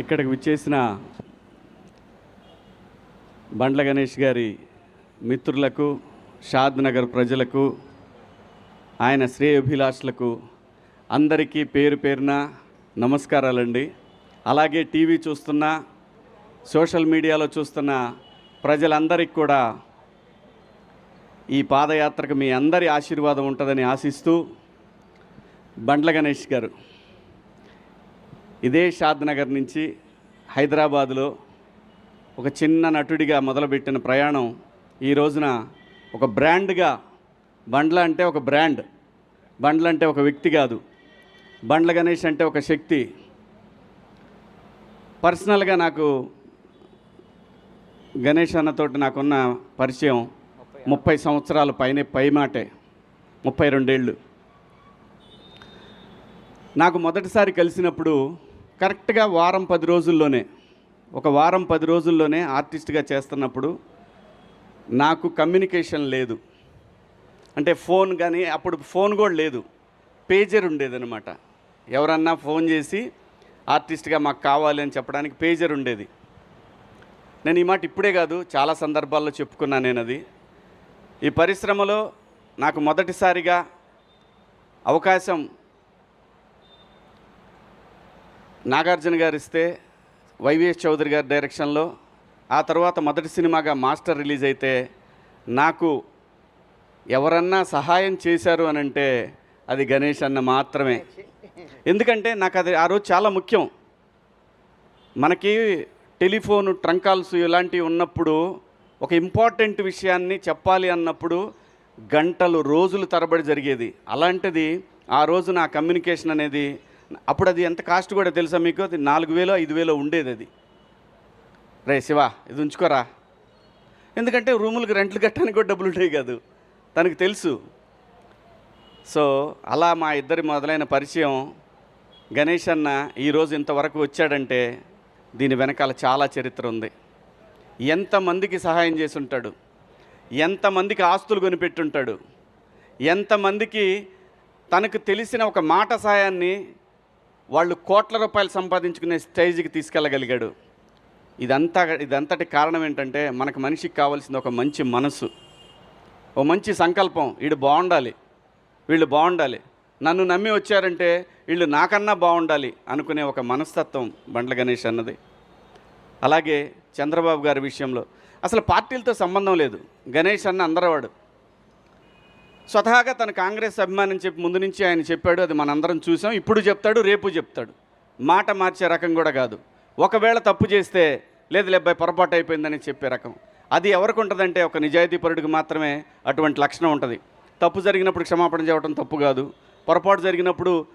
ఇక్కడికి విచ్చేసిన బండ్ల గణేష్ గారి మిత్రులకు షాద్ నగర్ ప్రజలకు ఆయన శ్రేయభిలాషులకు అందరికీ పేరు పేరున నమస్కారాలండి. అలాగే టీవీ చూస్తున్న సోషల్ మీడియాలో చూస్తున్న ప్రజలందరికీ కూడా ఈ పాదయాత్రకు మీ అందరి ఆశీర్వాదం ఉంటుందని ఆశిస్తూ బండ్ల గణేష్ గారు ఇదే షాద్ నగర్ నుంచి హైదరాబాదులో ఒక చిన్న నటుడిగా మొదలుపెట్టిన ప్రయాణం ఈ రోజున ఒక బ్రాండ్గా బండ్ల అంటే ఒక బ్రాండ్ బండ్ల అంటే ఒక వ్యక్తి కాదు. బండ్ల గణేష్ అంటే ఒక శక్తి. పర్సనల్గా నాకు గణేష్ అన్నతోటి నాకున్న పరిచయం ముప్పై సంవత్సరాల పై మాటే ముప్పై రెండేళ్ళు. నాకు మొదటిసారి కలిసినప్పుడు కరెక్ట్గా వారం పది రోజుల్లోనే ఒక వారం పది రోజుల్లోనే ఆర్టిస్ట్గా చేస్తున్నప్పుడు నాకు కమ్యూనికేషన్ లేదు. అంటే ఫోన్ కానీ అప్పుడు ఫోన్ కూడా లేదు. పేజర్ ఉండేదన్నమాట. ఎవరన్నా ఫోన్ చేసి ఆర్టిస్ట్గా మాకు కావాలి అని చెప్పడానికి పేజర్ ఉండేది. నేను ఈ మాట ఇప్పుడే కాదు చాలా సందర్భాల్లో చెప్పుకున్నా నేను అది ఈ పరిశ్రమలో నాకు మొదటిసారిగా అవకాశం నాగార్జున గారు ఇస్తే వైవిఎస్ చౌదరి గారి డైరెక్షన్లో ఆ తర్వాత మొదటి సినిమాగా మాస్టర్ రిలీజ్ అయితే నాకు ఎవరన్నా సహాయం చేశారు అని అంటే అది గణేష్ అన్న మాత్రమే. ఎందుకంటే నాకు అది ఆ రోజు చాలా ముఖ్యం. మనకి టెలిఫోన్ ట్రంకాల్స్ ఇలాంటివి ఉన్నప్పుడు ఒక ఇంపార్టెంట్ విషయాన్ని చెప్పాలి అన్నప్పుడు గంటలు రోజులు తరబడి జరిగేది. అలాంటిది ఆ రోజు నా కమ్యూనికేషన్ అనేది అప్పుడు అది ఎంత కాస్ట్ కూడా తెలుసా మీకు? అది నాలుగు వేలు ఐదు వేలో ఉండేది అది. రే శివ ఇది ఉంచుకోరా. ఎందుకంటే రూములకు రెంట్లు కట్టడానికి కూడా డబ్బులు ఉంటాయి కాదు. తనకు తెలుసు. సో అలా మా ఇద్దరి మొదలైన పరిచయం గణేష్ అన్న ఈరోజు ఇంతవరకు వచ్చాడంటే దీని వెనకాల చాలా చరిత్ర ఉంది. ఎంతమందికి సహాయం చేసి ఉంటాడు ఎంతమందికి ఆస్తులు కొనిపెట్టుంటాడు? ఎంతమందికి తనకు తెలిసిన ఒక మాట సహాయాన్ని వాళ్ళు కోట్ల రూపాయలు సంపాదించుకునే స్టేజ్కి తీసుకెళ్ళగలిగాడు. ఇదంతా ఇదంతటి కారణం ఏంటంటే మనకు మనిషికి కావాల్సింది ఒక మంచి మనసు. ఓ మంచి సంకల్పం. వీడు బాగుండాలి. వీళ్ళు బాగుండాలి. నన్ను నమ్మి వచ్చారంటే వీళ్ళు నాకన్నా బాగుండాలి అనుకునే ఒక మనస్తత్వం బండ్ల గణేష్ అన్నది. అలాగే చంద్రబాబు గారి విషయంలో. అసలు పార్టీలతో సంబంధం లేదు. గణేష్ అన్న అందరవాడు. స్వతహాగా తన కాంగ్రెస్ అభిమానం చెప్పి ముందు నుంచి ఆయన చెప్పాడు అది మనందరం చూసాం. ఇప్పుడు చెప్తాడు రేపు చెప్తాడు. మాట మార్చే రకం కూడా కాదు. ఒకవేళ తప్పు చేస్తే లేదు లేబ్బాయి పొరపాటు అయిపోయిందని చెప్పే రకం. అది ఎవరికి ఉంటుందంటే ఒక నిజాయితీపరుడికి మాత్రమే అటువంటి లక్షణం ఉంటుంది. తప్పు జరిగినప్పుడు క్షమాపణ చేయటం తప్పు కాదు. పొరపాటు జరిగినప్పుడు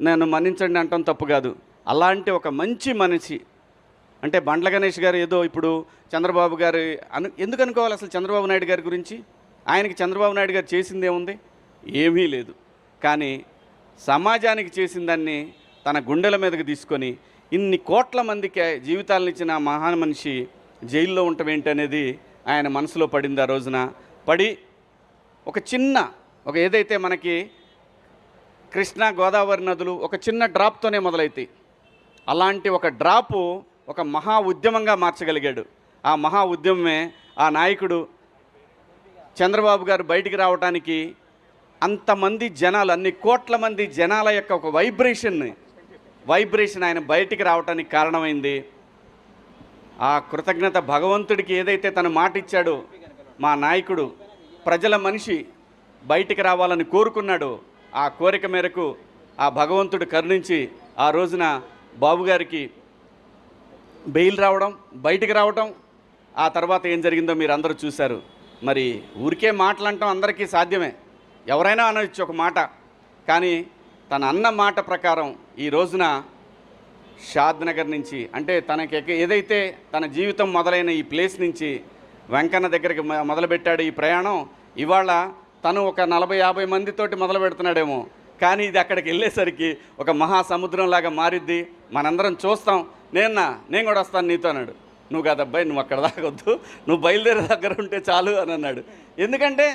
నేను మన్నించండి అంటాం తప్పు కాదు. అలాంటి ఒక మంచి మనిషి అంటే బండ్ల గణేష్ గారు ఏదో ఇప్పుడు చంద్రబాబు గారు అను ఎందుకు అనుకోవాలి అసలు చంద్రబాబు నాయుడు గారి గురించి? ఆయనకి చంద్రబాబు నాయుడు గారు చేసింది ఏముంది ఏమీ లేదు. కానీ సమాజానికి చేసిన దాన్ని తన గుండెల మీదకి తీసుకొని ఇన్ని కోట్ల మందికి జీవితాలను ఇచ్చిన ఆ మనిషి జైల్లో ఉండటం ఏంటనేది ఆయన మనసులో పడింది ఆ రోజున. పడి ఒక చిన్న ఒక ఏదైతే మనకి కృష్ణా గోదావరి నదులు ఒక చిన్న డ్రాప్తోనే మొదలైతే అలాంటి ఒక డ్రాపు ఒక మహా ఉద్యమంగా మార్చగలిగాడు. ఆ మహా ఉద్యమమే ఆ నాయకుడు చంద్రబాబు గారు బయటికి రావడానికి అంతమంది జనాలు అన్ని కోట్ల మంది జనాల యొక్క ఒక వైబ్రేషన్ని వైబ్రేషన్ ఆయన బయటికి రావడానికి కారణమైంది. ఆ కృతజ్ఞత భగవంతుడికి ఏదైతే తను మాట ఇచ్చాడో మా నాయకుడు ప్రజల మనిషి బయటికి రావాలని కోరుకున్నాడు ఆ కోరిక మేరకు ఆ భగవంతుడు కరుణించి ఆ రోజున బాబుగారికి బెయిల్ రావడం బయటికి రావడం ఆ తర్వాత ఏం జరిగిందో మీరు అందరూ చూశారు. మరి ఊరికే మాటలంటాం అందరికీ సాధ్యమే. ఎవరైనా అనవచ్చు ఒక మాట. కానీ తన అన్న మాట ప్రకారం ఈ రోజున షాద్ నగర్ నుంచి అంటే తనకి ఏదైతే తన జీవితం మొదలైన ఈ ప్లేస్ నుంచి వెంకన్న దగ్గరికి మొదలుపెట్టాడు ఈ ప్రయాణం ఇవాళ తను ఒక నలభై యాభై మందితోటి మొదలు పెడుతున్నాడేమో కానీ ఇది అక్కడికి వెళ్ళేసరికి ఒక మహాసముద్రంలాగా మారిద్ది. మనందరం చూస్తాం. నేన్నా నేను కూడా వస్తాను నీతో అన్నాడు. నువ్వు కాదబ్బాయి నువ్వు అక్కడ దాకొద్దు నువ్వు బయలుదేరే దగ్గర ఉంటే చాలు అని అన్నాడు. ఎందుకంటే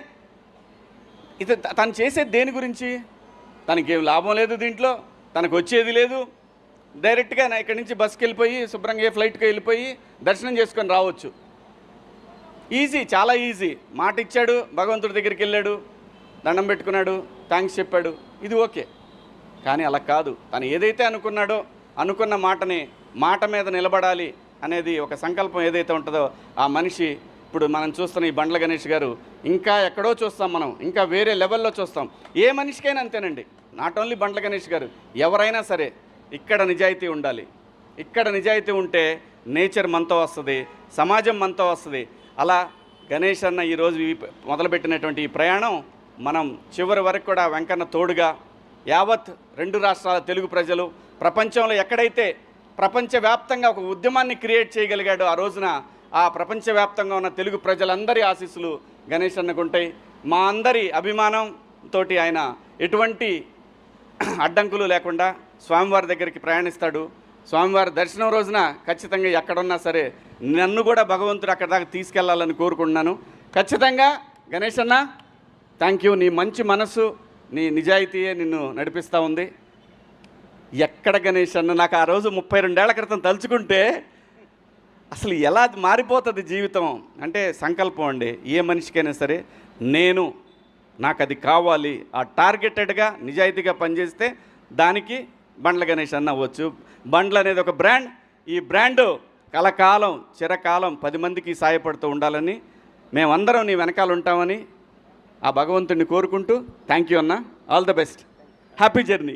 ఇది తను చేసేది దేని గురించి? తనకేం లాభం లేదు దీంట్లో తనకు వచ్చేది లేదు. డైరెక్ట్గా నా ఇక్కడి నుంచి బస్కి వెళ్ళిపోయి శుభ్రంగా ఏ ఫ్లైట్కి వెళ్ళిపోయి దర్శనం చేసుకొని రావచ్చు. ఈజీ చాలా ఈజీ. మాట ఇచ్చాడు భగవంతుడి దగ్గరికి వెళ్ళాడు దండం పెట్టుకున్నాడు థ్యాంక్స్ చెప్పాడు. ఇది ఓకే. కానీ అలా కాదు. తను ఏదైతే అనుకున్నాడో అనుకున్న మాటని మాట మీద నిలబడాలి. అనేది ఒక సంకల్పం ఏదైతే ఉంటుందో ఆ మనిషి ఇప్పుడు మనం చూస్తున్న ఈ బండ్ల గణేష్ గారు ఇంకా ఎక్కడో చూస్తాం మనం ఇంకా వేరే లెవెల్లో చూస్తాం. ఏ మనిషికైనా అంతేనండి. నాట్ ఓన్లీ బండ్ల గణేష్ గారు ఎవరైనా సరే ఇక్కడ నిజాయితీ ఉండాలి. ఇక్కడ నిజాయితీ ఉంటే నేచర్ మనతో వస్తుంది సమాజం మనతో వస్తుంది. అలా గణేష్ అన్న ఈరోజు ఈ మొదలుపెట్టినటువంటి ఈ ప్రయాణం మనం చివరి వరకు కూడా వెంకన్న తోడుగా యావత్ రెండు రాష్ట్రాల తెలుగు ప్రజలు ప్రపంచంలో ఎక్కడైతే ప్రపంచవ్యాప్తంగా ఒక ఉద్యమాన్ని క్రియేట్ చేయగలిగాడు ఆ రోజున ఆ ప్రపంచవ్యాప్తంగా ఉన్న తెలుగు ప్రజలందరి ఆశీస్సులు గణేష్ అన్నకు ఉంటాయి మా అందరి అభిమానంతో ఆయన ఎటువంటి అడ్డంకులు లేకుండా స్వామివారి దగ్గరికి ప్రయాణిస్తాడు. స్వామివారి దర్శనం రోజున ఖచ్చితంగా ఎక్కడున్నా సరే నన్ను కూడా భగవంతుడు అక్కడ దాకా తీసుకెళ్ళాలని కోరుకుంటున్నాను. ఖచ్చితంగా గణేష్ అన్న థ్యాంక్ యూ నీ మంచి మనసు నీ నిజాయితీయే నిన్ను నడిపిస్తూ ఉంది. ఎక్కడ గణేష్ అన్న నాకు ఆ రోజు ముప్పై రెండేళ్ళ క్రితం తలుచుకుంటే అసలు ఎలా మారిపోతుంది జీవితం? అంటే సంకల్పం అండి ఏ మనిషికైనా సరే నేను నాకు అది కావాలి ఆ టార్గెటెడ్గా నిజాయితీగా పనిచేస్తే దానికి బండ్ల గణేష్ అన్న అవ్వచ్చు. బండ్లు అనేది ఒక బ్రాండ్ ఈ బ్రాండ్ కలకాలం చిరకాలం పది మందికి సాయపడుతూ ఉండాలని మేమందరం నీ వెనకాల ఉంటామని ఆ భగవంతుడిని కోరుకుంటూ థ్యాంక్ యూ అన్న. All the best happy journey